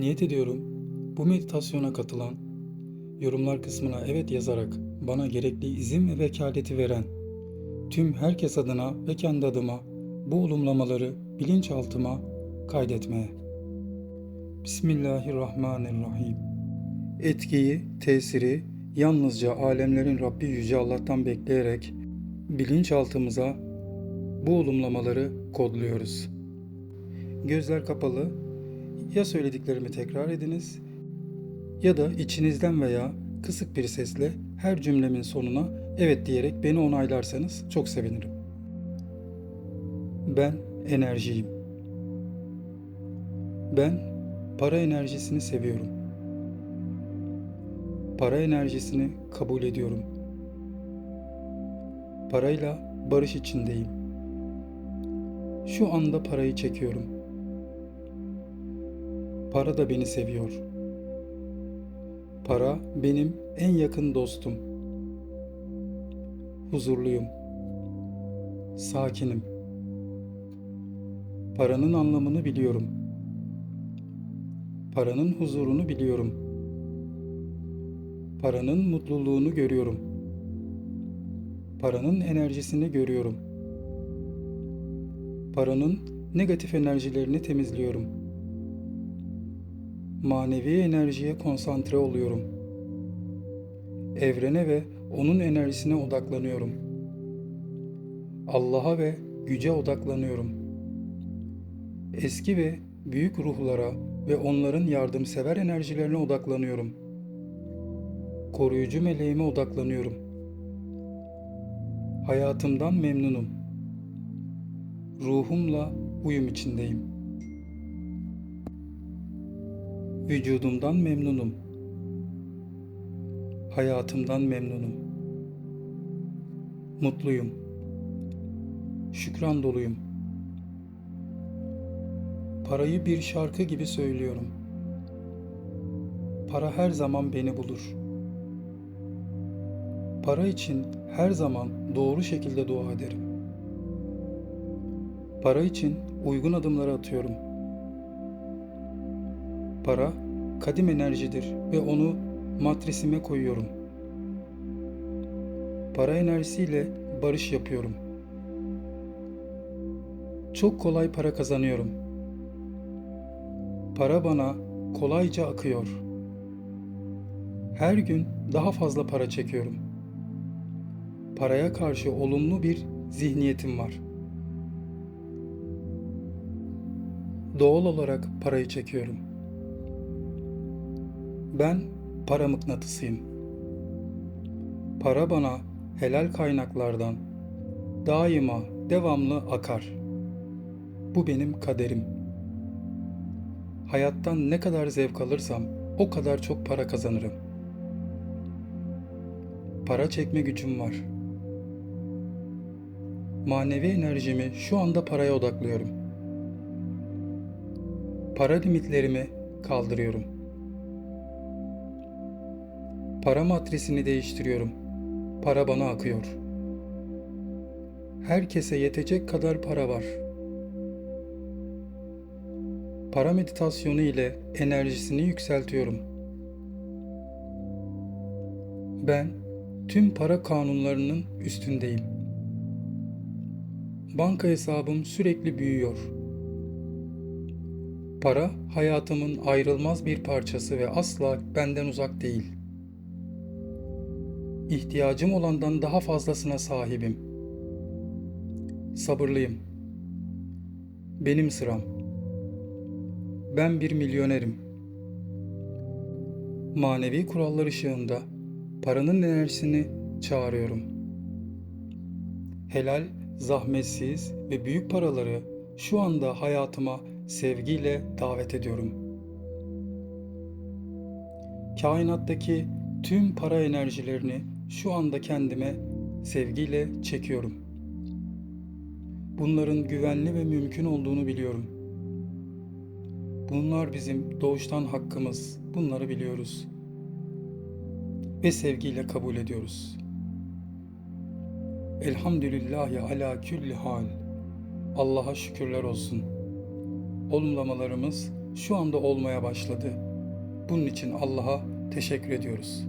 Niyet ediyorum bu meditasyona katılan, yorumlar kısmına evet yazarak bana gerekli izin ve vekaleti veren tüm herkes adına ve kendi adıma bu olumlamaları bilinçaltıma kaydetmeye. Bismillahirrahmanirrahim. Etkiyi, tesiri yalnızca alemlerin Rabbi Yüce Allah'tan bekleyerek bilinçaltımıza bu olumlamaları kodluyoruz. Gözler kapalı, ya söylediklerimi tekrar ediniz ya da içinizden veya kısık bir sesle her cümlemin sonuna evet diyerek beni onaylarsanız çok sevinirim. Ben enerjiyim. Ben para enerjisini seviyorum. Para enerjisini kabul ediyorum. Parayla barış içindeyim. Şu anda parayı çekiyorum. Para da beni seviyor. Para benim en yakın dostum. Huzurluyum. Sakinim. Paranın anlamını biliyorum. Paranın huzurunu biliyorum. Paranın mutluluğunu görüyorum. Paranın enerjisini görüyorum. Paranın negatif enerjilerini temizliyorum. Manevi enerjiye konsantre oluyorum. Evrene ve onun enerjisine odaklanıyorum. Allah'a ve güce odaklanıyorum. Eski ve büyük ruhlara ve onların yardımsever enerjilerine odaklanıyorum. Koruyucu meleğime odaklanıyorum. Hayatımdan memnunum. Ruhumla uyum içindeyim. Vücudumdan memnunum. Hayatımdan memnunum. Mutluyum. Şükran doluyum. Parayı bir şarkı gibi söylüyorum. Para her zaman beni bulur. Para için her zaman doğru şekilde dua ederim. Para için uygun adımları atıyorum. Para kadim enerjidir ve onu matrisime koyuyorum. Para enerjisiyle barış yapıyorum. Çok kolay para kazanıyorum. Para bana kolayca akıyor. Her gün daha fazla para çekiyorum. Paraya karşı olumlu bir zihniyetim var. Doğal olarak parayı çekiyorum. Ben para mıknatısıyım. Para bana helal kaynaklardan daima devamlı akar. Bu benim kaderim. Hayattan ne kadar zevk alırsam o kadar çok para kazanırım. Para çekme gücüm var. Manevi enerjimi şu anda paraya odaklıyorum. Para limitlerimi kaldırıyorum. Para matrisini değiştiriyorum. Para bana akıyor. Herkese yetecek kadar para var. Para meditasyonu ile enerjisini yükseltiyorum. Ben tüm para kanunlarının üstündeyim. Banka hesabım sürekli büyüyor. Para hayatımın ayrılmaz bir parçası ve asla benden uzak değil. İhtiyacım olandan daha fazlasına sahibim. Sabırlıyım. Benim sıram. Ben bir milyonerim. Manevi kurallar ışığında paranın enerjisini çağırıyorum. Helal, zahmetsiz ve büyük paraları şu anda hayatıma sevgiyle davet ediyorum. Kainattaki tüm para enerjilerini şu anda kendime sevgiyle çekiyorum. Bunların güvenli ve mümkün olduğunu biliyorum. Bunlar bizim doğuştan hakkımız. Bunları biliyoruz. Ve sevgiyle kabul ediyoruz. Elhamdülillahi ala külli hal. Allah'a şükürler olsun. Olumlamalarımız şu anda olmaya başladı. Bunun için Allah'a teşekkür ediyoruz.